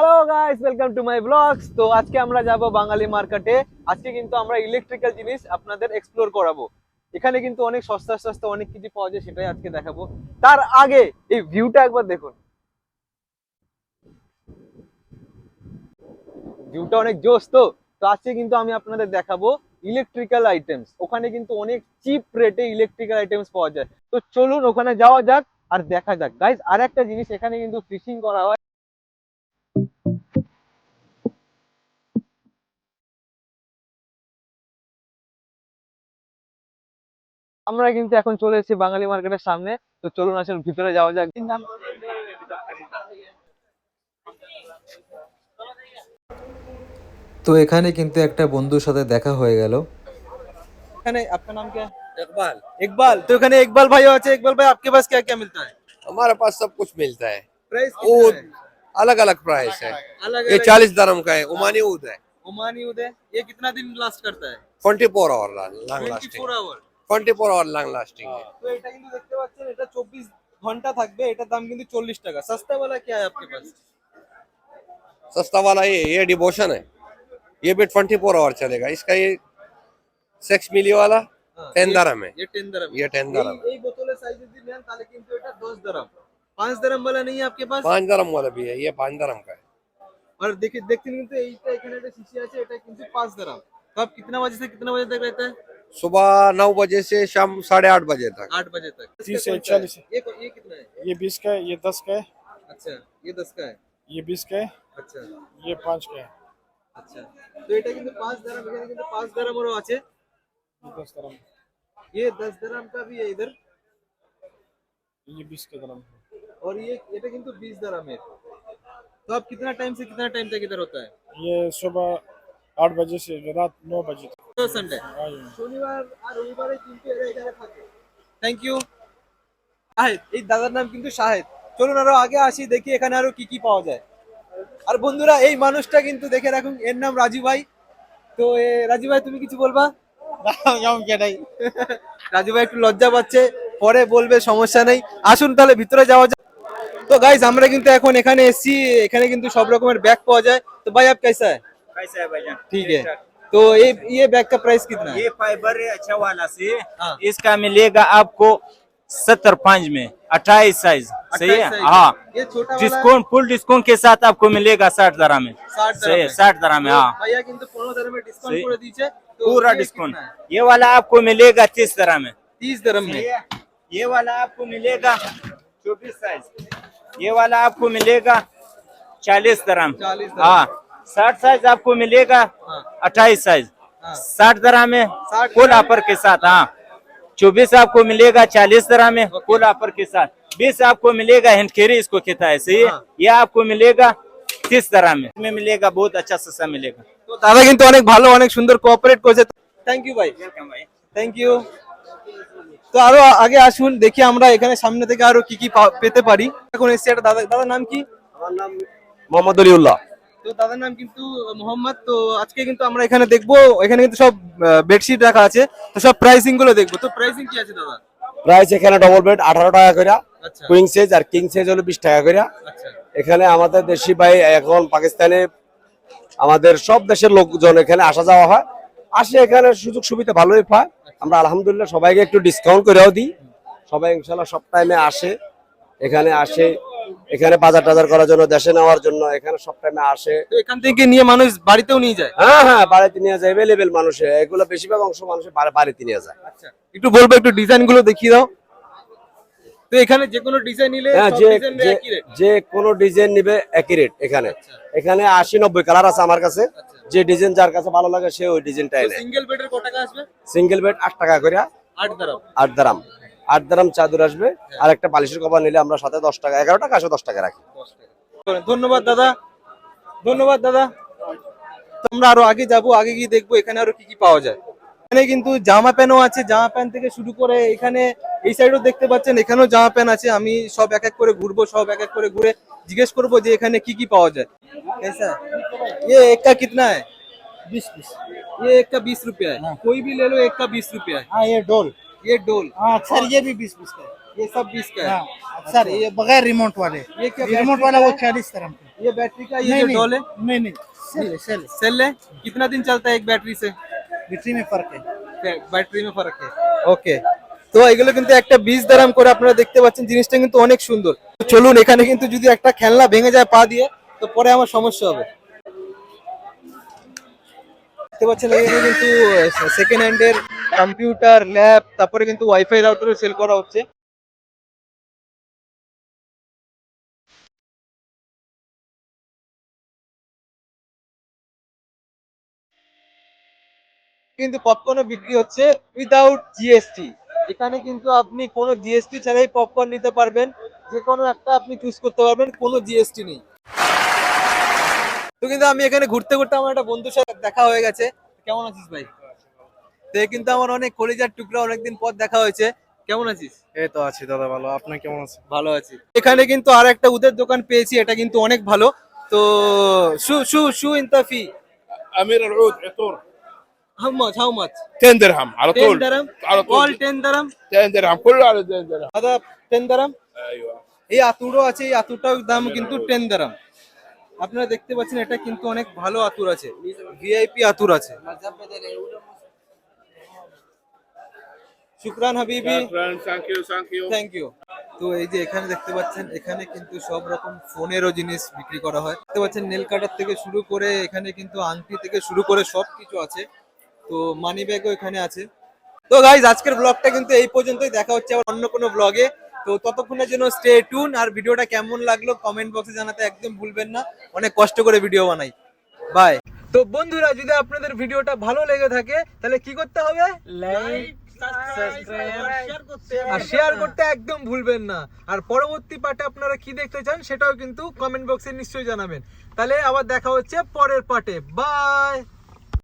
Hello guys welcome to my blogs তো আজকে আমরা যাব বাঙালি মার্কেটে আজকে কিন্তু আমরা ইলেকট্রিক্যাল জিনিস আপনাদের এক্সপ্লোর করাবো। এখানে কিন্তু অনেক সস্তা সস্তা অনেক কিছু পাওয়া যায়, সেটাই আজকে দেখাবো। তার আগে এই ভিউটা একবার দেখুন। ভিউটা অনেক জোস তো। তো আজকে কিন্তু আমি আপনাদের দেখাবো ইলেকট্রিক্যাল আইটেমস ওখানে কিন্তু অনেক চিপ রেটে ইলেকট্রিক্যাল আইটেমস পাওয়া যায়। তো চলুন ওখানে যাওয়া যাক আর দেখা যাক। গাইজ আর একটা জিনিস এখানে কিন্তু ফিশিং করা হয়। আমরা কিন্তু এখন চলে এসেছি বাঙালি মার্কেটের সামনে তো চলুন আসলে ভিতরে যাওয়া যাক তো এখানে কিন্তু একটা বন্ধুর সাথে দেখা হয়ে গেল এখানে আপনার নাম क्या है? इकबाल इकबाल तो এখানে इकबाल भाई আছে इकबाल भाई आपके पास क्या क्या मिलता है हमारे पास सब कुछ मिलता है प्राइस ऊद अलग अलग प्राइस है अलग ये चालीस दरम का है ओमानी ऊद है ओमानी उदे ये कितना दिन लास्ट करता है twenty four hour long lasting 24 hour twenty four hour long lasting है তো এটা কিন্তু দেখতে পাচ্ছেন এটা 24 ঘন্টা থাকবে এটার দাম কিন্তু 40 টাকা সস্তা वाला क्या है आपके पास सस्ता वाला ये ये डिवोशन है ये भी ट्वेंटी फोर आवर चलेगा इसका ये सिक्स मिली वाला हाँ, टेन ये- दरम है ये 10 दरम ये 10 दरम এই- এই বোতলের সাইজ যদি নেন তাহলে কিন্তু এটা 10 দরম 5 দরম वाला नहीं है आपके पास पाँच दरम वाला भी है ये पाँच दरम का है और देखिए देखते কিন্তু এইটা এখানে একটা শিশি আছে এটা কিন্তু 5 দরম तो आप कितना बजे से कितना बजे तक रहता है सुबह नौ बजे से शाम साढ़े आठ बजे तक आठ बजे तक तीस से इसका कौन सा है? चालीस। ये को- ये कितना है ये बीस का है ये दस का है अच्छा ये दस का है ये बीस का है अच्छा ये पाँच का है আচ্ছা তো এটা কিন্তু পাঁচ দারাম এখানে কিন্তু পাঁচ দারামেরও আছে ये दस दरम ये दस दाराम का भी है इधर ये बीस का दरम है और ये এটা কিন্তু बीस दाराम है तो आप कितना टाइम से कितना टाइम तक इधर होता है ये सुबह आठ बजे से रात नौ बजे तक তো সানডে শনিবার আর রবিবারে কিন্তু এরা এখানে থাকে। থ্যাংক ইউ শাহেদ এই দাদার নাম কিন্তু শাহেদ। চলুন আরও আগে আসি দেখি এখানে আরও কি কি পাওয়া যায়। আর বন্ধুরা এই মানুষটা কিন্তু দেখে রাখুন এর নাম রাজু ভাই। তো রাজু ভাই তুমি কিছু বলবা? রাজু ভাই একটু লজ্জা পাচ্ছে পরে বলবে সমস্যা নেই। আসুন তাহলে ভিতরে যাওয়া যায় তো গাইজ আমরা কিন্তু এখন এখানে এসছি এখানে কিন্তু সব রকমের ব্যাগ পাওয়া যায়। তো ভাই আপ কেসা? ঠিক আছে। तो ये ये बैग का प्राइस कितना है? ये फाइबर है अच्छा वाला से। हाँ। इसका मिलेगा आपको सत्तर पाँच में अट्ठाईस साइज़ सही है? हाँ। डिस्काउंट फुल डिस्काउंट के साथ आपको मिलेगा साठ दरा में। सही है साठ दरा में हाँ। पूरा डिस्काउंट ये वाला आपको मिलेगा तीस दरा में। तीस दरम में। ये वाला आपको मिलेगा चौबीस साइज़ ये वाला आपको मिलेगा चालीस दरम हाँ। साठ साइज आपको मिलेगा हाँ। अट्ठाईस साइज हाँ। साठ दरा में 60 फुल दरा ऑफर के साथ हाँ चौबीस आपको मिलेगा चालीस दरा में फुल ऑफर के साथ बीस आपको मिलेगा हेंडखेरी इसको कहता है सही है हाँ। ये आपको मिलेगा तीस दरा में इसमें मिलेगा बहुत अच्छा सस्ता मिलेगा তো দাদা কিন্তু অনেক ভালো অনেক সুন্দর কোঅপারেট করেছে থ্যাংক ইউ ভাই वेलकम भाई থ্যাংক ইউ তো আরো আগে আসুন দেখি আমরা এখানে সামনে থেকে আরো কি কি পা- পেতে পারি এখন এসছি একটা দাদা দাদার নাম কি मोहम्मद अलीउल्लाह তো দাদার নাম কিন্তু মোহাম্মদ তো আজকে কিন্তু আমরা এখানে দেখব এখানে কিন্তু সব বেডশিট রাখা আছে তো সব প্রাইসিংগুলো দেখব। তো প্রাইসিং কি আছে দাদা? প্রাইস এখানে ডবল বেড আঠারো টাকা করে আচ্ছা। কুইং সাইজ আর কিং সাইজ হলো বিশ টাকা করে আচ্ছা। এখানে আমাদের দেশি ভাই এখন পাকিস্তানে আমাদের সব দেশের লোকজন এখানে আসা যাওয়া হয়। আসে এখানে সুযোগ সুবিধা ভালোই পায়। আমরা আলহামদুলিল্লাহ সবাইকে একটু ডিসকাউন্ট করেও দিই। সবাই ইনশাল্লাহ সব টাইমে আসে। এখানে আসে এখানে বাজার টাজার করার জন্য দেশে নেওয়ার জন্য এখানে সব টাইমে আসে। এখান থেকে নিয়ে মানুষ বাড়িতেও নিয়ে যায়? হ্যাঁ হ্যাঁ বাড়িতে নিয়ে যায় এভেলেবেল মানুষে। এগুলো বেশিরভাগ অংশ মানুষের বাড়িতে নিয়ে যায়। আচ্ছা একটু বলব একটু ডিজাইনগুলো দেখিয়ে দাও। তো এখানে যে কোনো ডিজাইন নিলে হ্যাঁ যে ডিজাইন যে- একই রেট যে কোনো ডিজাইন নিবে একই রেট এখানে। আচ্ছা। এখানে আশি নব্বই কালার আছে আমার কাছে। যে ডিজাইন যার কাছে ভালো লাগে সে ওই ডিজাইনটা এনে সিঙ্গেল বেডের কত টাকা আসবে? সিঙ্গেল বেড আট টাকা করে আট দাঁড়াও। আট দারাম আট দারাম চাদর আসবে আর একটা বালিশের কভার নিলে আমরা সাথে দশ টাকা এগারো টাকা আসে দশ টাকা রাখি ধন্যবাদ দাদা ধন্যবাদ দাদা তো আমরা আরো আগে যাব আগে গিয়ে দেখবো এখানে আরো কি কি পাওয়া যায় এখানে কিন্তু জামা প্যান্টও আছে জামা প্যান্ট থেকে শুরু করে এখানে এই সাইডও দেখতে পাচ্ছেন এখানেও জামা প্যান্ট আছে আমি সব এক এক করে ঘুরবো সব এক এক করে ঘুরে জিজ্ঞেস করবো যে এখানে কি কি পাওয়া যায় कैसा ये एक का कितना है बीस बीस ये एक का बीस रुपया है कोई भी ले लो एक का बीस रुपया है हाँ ये डोल ये डोल हाँ सर ये भी बीस बीस का है ये सब बीस का है हाँ सर ये बगैर रिमोट वाले ये क्या रिमोट बैटरी वाला का वो है? चालीस तरह का ये बैटरी का ये नहीं जो नहीं डॉल है नहीं नहीं सेल है, सेल है। सेल है कितना दिन चलता है एक बैटरी से बैटरी में फर्क है ব্যাটারি মে ফারাক ওকে তো এগুলো কিন্তু একটা বীজ দারাম করে আপনারা দেখতে পাচ্ছেন জিনিসটা কিন্তু অনেক সুন্দর চলুন এখানে কিন্তু যদি একটা খেলনা ভেঙে যায় পা দিয়ে তো পরে আমার সমস্যা হবে দেখতে পাচ্ছেন এখানে কিন্তু সেকেন্ড হ্যান্ডের কম্পিউটার, ল্যাব, তারপরে কিন্তু ওয়াইফাই রাউটারও সেল করা হচ্ছে। কিন্তু পপকর্নও বিক্রি হচ্ছে উইদাউট জিএসটি এখানে কিন্তু আপনি কোনো জিএসটি ছাড়াই পপকর্ন নিতে পারবেন। যে কোনো একটা আপনি চুজ করতে পারবেন, কোনো জিএসটি নেই। তো কিন্তু আমি এখানে ঘুরতে ঘুরতে আমার একটা বন্ধুর সাথে দেখা হয়ে গেছে। কেমন আছিস ভাই? তো এ কিন্তু আমার অনেক কলিজার টুকরা অনেকদিন পর দেখা হয়েছে কেমন আছিস এই তো আছি দাদা ভালো আপনি কেমন আছেন ভালো আছি এখানে কিন্তু আর একটা উদের দোকান পেয়েছি এটা কিন্তু অনেক ভালো তো শু শু শু ইনতাফি امير العود عطور how much how much 10 درهم على 10 طول درهم على all طول 10 درهم 10 درهم كله على 10 درهم দাদা 10 درهم ايوه এই আতুরও আছে এই আতুরটার দাম কিন্তু টেন দারাম আপনারা দেখতে পাচ্ছেন এটা কিন্তু অনেক ভালো আতুর আছে ভিআইপি আতুর আছে শুক্রান হাবিবি। থ্যাংক ইউ তো এই যে এখানে দেখতে পাচ্ছেন এখানে কিন্তু সব রকম ফোনেরও জিনিস বিক্রি করা হয়। দেখতে পাচ্ছেন নেল কাটার থেকে শুরু করে এখানে কিন্তু আংটি থেকে শুরু করে সব কিছু আছে। তো মানি ব্যাগও এখানে আছে। তো গাইজ আজকের ব্লগটা কিন্তু এই পর্যন্তই। দেখা হচ্ছে আবার অন্য কোনো ব্লগে তো ততক্ষণের জন্য স্টে টুন আর ভিডিওটা কেমন লাগল কমেন্ট বক্সে জানাতে একদম ভুলবেন না। অনেক কষ্ট করে ভিডিও বানাই। বাই তো বন্ধুরা যদি আপনাদের ভিডিওটা ভালো লেগে থাকে তাহলে কি করতে হবে? লাইক আর শেয়ার করতে একদম ভুলবেন না। আর পরবর্তী পার্টে আপনারা কি দেখতে চান সেটাও কিন্তু কমেন্ট বক্সে নিশ্চয়ই জানাবেন। তাহলে আবার দেখা হচ্ছে পরের পার্টে। বাই